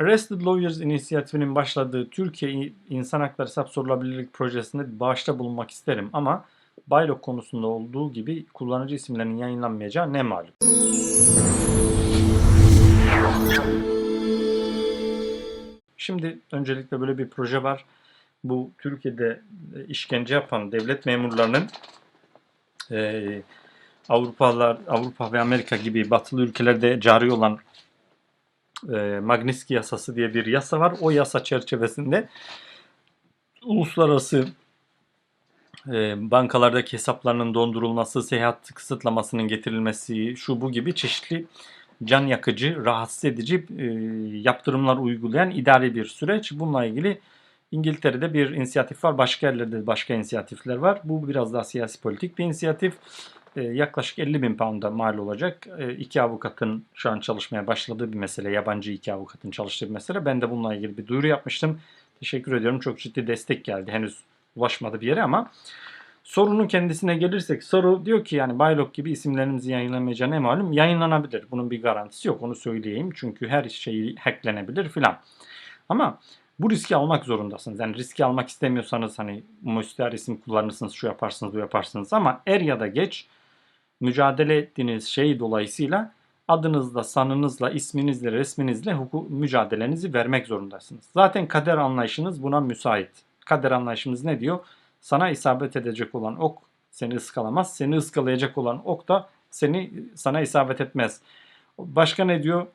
Arrested Lawyers inisiyatifinin başladığı Türkiye İnsan Hakları Hesap Sorulabilirlik Projesi'nde bağışta bulunmak isterim ama Baylok konusunda olduğu gibi kullanıcı isimlerinin yayınlanmayacağı ne malum. Şimdi öncelikle böyle bir proje var. Bu Türkiye'de e, işkence yapan devlet memurlarının e, Avrupalılar, Avrupa ve Amerika gibi batılı ülkelerde cari olan e, Magnitsky yasası diye bir yasa var. O yasa çerçevesinde uluslararası e, bankalardaki hesaplarının dondurulması, seyahat kısıtlamasının getirilmesi, şu bu gibi çeşitli can yakıcı, rahatsız edici e, yaptırımlar uygulayan idari bir süreç. Bununla ilgili İngiltere'de bir inisiyatif var. Başka yerlerde de başka inisiyatifler var. Bu biraz daha siyasi politik bir inisiyatif. E, yaklaşık 50 bin pound'a mal olacak. E, iki avukatın şu an çalışmaya başladığı bir mesele. Yabancı iki avukatın çalıştığı bir mesele. Ben de bununla ilgili bir duyuru yapmıştım. Teşekkür ediyorum. Çok ciddi destek geldi. Henüz ulaşmadı bir yere ama sorunun kendisine gelirsek soru diyor ki yani Baylok gibi isimlerimizi yayınlamayacağı ne malum yayınlanabilir. Bunun bir garantisi yok onu söyleyeyim. Çünkü her şey hacklenebilir filan. Ama bu riski almak zorundasınız. Yani riski almak istemiyorsanız hani müstehar isim kullanırsınız, şu yaparsınız, bu yaparsınız ama er ya da geç mücadele ettiğiniz şey dolayısıyla adınızla, sanınızla, isminizle, resminizle hukuk mücadelenizi vermek zorundasınız. Zaten kader anlayışınız buna müsait. Kader anlayışımız ne diyor? Sana isabet edecek olan ok seni ıskalamaz. Seni ıskalayacak olan ok da seni sana isabet etmez. Başka ne diyor?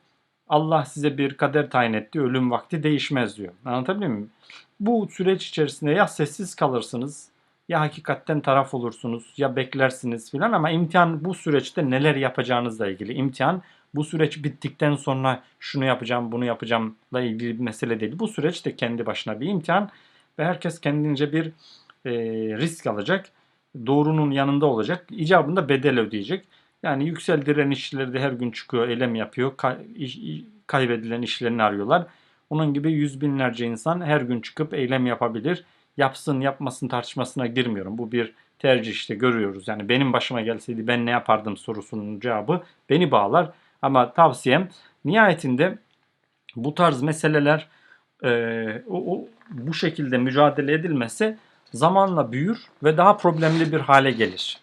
Allah size bir kader tayin etti. Ölüm vakti değişmez diyor. Anlatabiliyor muyum? Bu süreç içerisinde ya sessiz kalırsınız ya hakikatten taraf olursunuz ya beklersiniz filan ama imtihan bu süreçte neler yapacağınızla ilgili. İmtihan bu süreç bittikten sonra şunu yapacağım bunu yapacağımla ilgili bir mesele değil. Bu süreç de kendi başına bir imtihan ve herkes kendince bir e, risk alacak. Doğrunun yanında olacak. İcabında bedel ödeyecek. Yani yüksel direnişçileri de her gün çıkıyor, eylem yapıyor. İş, kaybedilen işlerini arıyorlar. Onun gibi yüz binlerce insan her gün çıkıp eylem yapabilir. Yapsın yapmasın tartışmasına girmiyorum. Bu bir tercih işte görüyoruz. Yani benim başıma gelseydi ben ne yapardım sorusunun cevabı beni bağlar. Ama tavsiyem nihayetinde bu tarz meseleler e, o, o, bu şekilde mücadele edilmese zamanla büyür ve daha problemli bir hale gelir.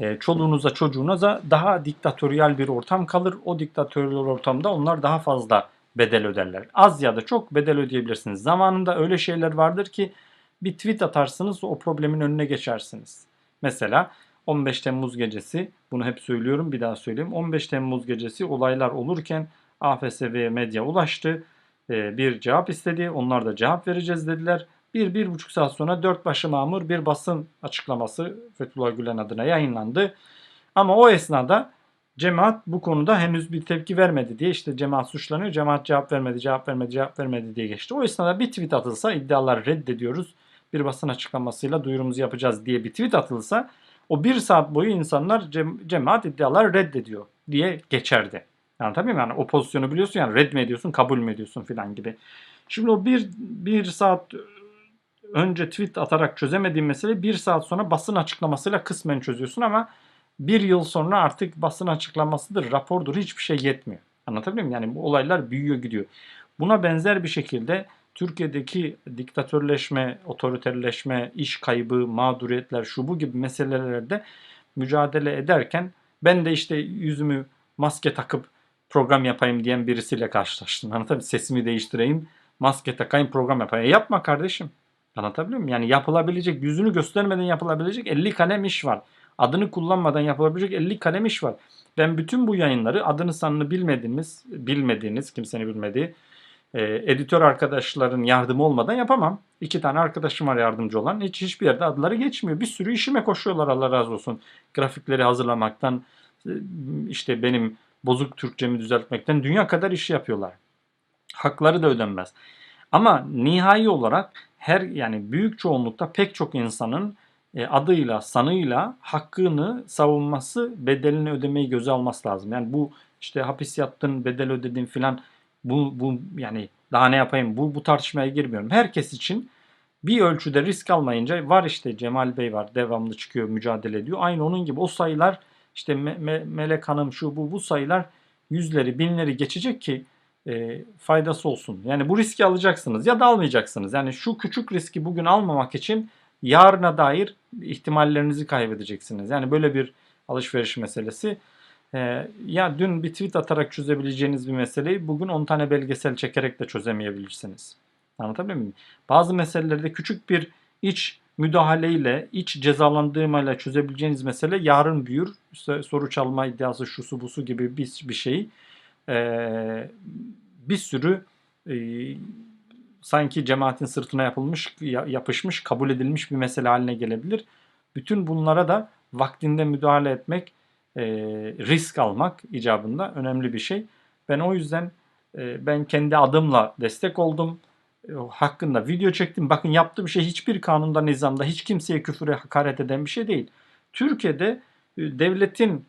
E, çoluğunuza çocuğunuza daha diktatöryal bir ortam kalır. O diktatöryal ortamda onlar daha fazla bedel öderler. Az ya da çok bedel ödeyebilirsiniz. Zamanında öyle şeyler vardır ki bir tweet atarsınız o problemin önüne geçersiniz. Mesela 15 Temmuz gecesi bunu hep söylüyorum bir daha söyleyeyim. 15 Temmuz gecesi olaylar olurken AFSV'ye medya ulaştı. E, bir cevap istedi. Onlar da cevap vereceğiz dediler. Bir, bir buçuk saat sonra dört başı mamur bir basın açıklaması Fethullah Gülen adına yayınlandı. Ama o esnada cemaat bu konuda henüz bir tepki vermedi diye işte cemaat suçlanıyor. Cemaat cevap vermedi, cevap vermedi, cevap vermedi diye geçti. O esnada bir tweet atılsa iddialar reddediyoruz. Bir basın açıklamasıyla duyurumuzu yapacağız diye bir tweet atılsa o bir saat boyu insanlar cem, cemaat iddialar reddediyor diye geçerdi. Yani tabii yani o pozisyonu biliyorsun yani red mi ediyorsun kabul mü ediyorsun filan gibi. Şimdi o bir, bir saat önce tweet atarak çözemediğin mesele bir saat sonra basın açıklamasıyla kısmen çözüyorsun ama bir yıl sonra artık basın açıklamasıdır, rapordur hiçbir şey yetmiyor. Anlatabiliyor muyum? Yani bu olaylar büyüyor gidiyor. Buna benzer bir şekilde Türkiye'deki diktatörleşme, otoriterleşme, iş kaybı, mağduriyetler, şu bu gibi meselelerde mücadele ederken ben de işte yüzümü maske takıp program yapayım diyen birisiyle karşılaştım. Anlatabiliyor? Sesimi değiştireyim, maske takayım, program yapayım. E yapma kardeşim. Anlatabiliyor muyum? Yani yapılabilecek, yüzünü göstermeden yapılabilecek 50 kalem iş var. Adını kullanmadan yapılabilecek 50 kalem iş var. Ben bütün bu yayınları adını sanını bilmediğiniz, bilmediğiniz, kimsenin bilmediği e, editör arkadaşların yardımı olmadan yapamam. İki tane arkadaşım var yardımcı olan. Hiç hiçbir yerde adları geçmiyor. Bir sürü işime koşuyorlar Allah razı olsun. Grafikleri hazırlamaktan, e, işte benim bozuk Türkçemi düzeltmekten dünya kadar iş yapıyorlar. Hakları da ödenmez. Ama nihai olarak her yani büyük çoğunlukta pek çok insanın e, adıyla, sanıyla hakkını savunması, bedelini ödemeyi göze alması lazım. Yani bu işte hapis yattın, bedel ödedin filan bu, bu yani daha ne yapayım bu, bu tartışmaya girmiyorum. Herkes için bir ölçüde risk almayınca var işte Cemal Bey var devamlı çıkıyor mücadele ediyor. Aynı onun gibi o sayılar işte Me- Me- Melek Hanım şu bu bu sayılar yüzleri binleri geçecek ki e, faydası olsun. Yani bu riski alacaksınız ya da almayacaksınız. Yani şu küçük riski bugün almamak için yarına dair ihtimallerinizi kaybedeceksiniz. Yani böyle bir alışveriş meselesi. Ee, ya dün bir tweet atarak çözebileceğiniz bir meseleyi bugün 10 tane belgesel çekerek de çözemeyebilirsiniz. Anlatabiliyor muyum? Bazı meselelerde küçük bir iç müdahaleyle, iç cezalandırmayla çözebileceğiniz mesele yarın büyür. Soru çalma iddiası, şusu busu gibi bir, bir şey. Ee, bir sürü e, sanki cemaatin sırtına yapılmış, ya- yapışmış, kabul edilmiş bir mesele haline gelebilir. Bütün bunlara da vaktinde müdahale etmek, e, risk almak icabında önemli bir şey. Ben o yüzden e, ben kendi adımla destek oldum. E, hakkında video çektim. Bakın yaptığım şey hiçbir kanunda, nizamda, hiç kimseye küfüre hakaret eden bir şey değil. Türkiye'de e, devletin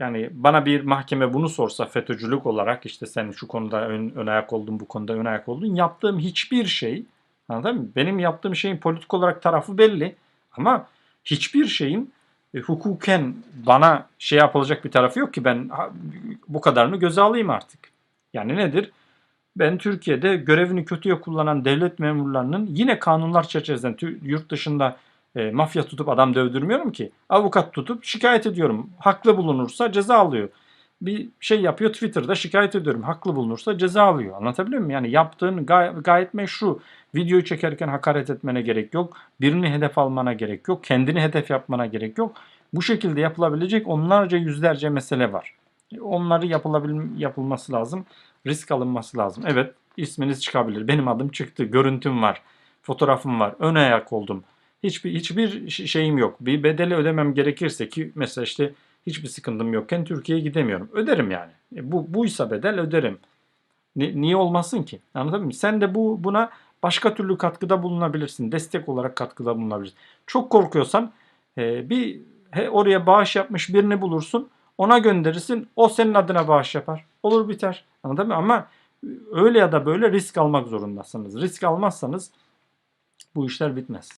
yani bana bir mahkeme bunu sorsa FETÖ'cülük olarak işte sen şu konuda ön, ön ayak oldun, bu konuda ön ayak oldun. Yaptığım hiçbir şey, anladın mı? Benim yaptığım şeyin politik olarak tarafı belli. Ama hiçbir şeyin e, hukuken bana şey yapılacak bir tarafı yok ki ben bu kadarını göze alayım artık. Yani nedir? Ben Türkiye'de görevini kötüye kullanan devlet memurlarının yine kanunlar çerçevesinde tü- yurt dışında e, mafya tutup adam dövdürmüyorum ki. Avukat tutup şikayet ediyorum. Haklı bulunursa ceza alıyor. Bir şey yapıyor Twitter'da şikayet ediyorum. Haklı bulunursa ceza alıyor. Anlatabiliyor muyum? Yani yaptığın gay- gayet meşru. Videoyu çekerken hakaret etmene gerek yok. Birini hedef almana gerek yok. Kendini hedef yapmana gerek yok. Bu şekilde yapılabilecek onlarca yüzlerce mesele var. Onları yapılabil yapılması lazım. Risk alınması lazım. Evet isminiz çıkabilir. Benim adım çıktı. Görüntüm var. Fotoğrafım var. Ön ayak oldum. Hiçbir hiçbir şeyim yok. Bir bedeli ödemem gerekirse ki mesela işte hiçbir sıkıntım yokken Türkiye'ye gidemiyorum. Öderim yani. E bu buysa bedel öderim. Ni- niye olmasın ki? Anladın mı? Sen de bu buna başka türlü katkıda bulunabilirsin. Destek olarak katkıda bulunabilirsin. Çok korkuyorsan e, bir he, oraya bağış yapmış birini bulursun. Ona gönderirsin. O senin adına bağış yapar. Olur biter. Anladın mı? Ama öyle ya da böyle risk almak zorundasınız. Risk almazsanız bu işler bitmez.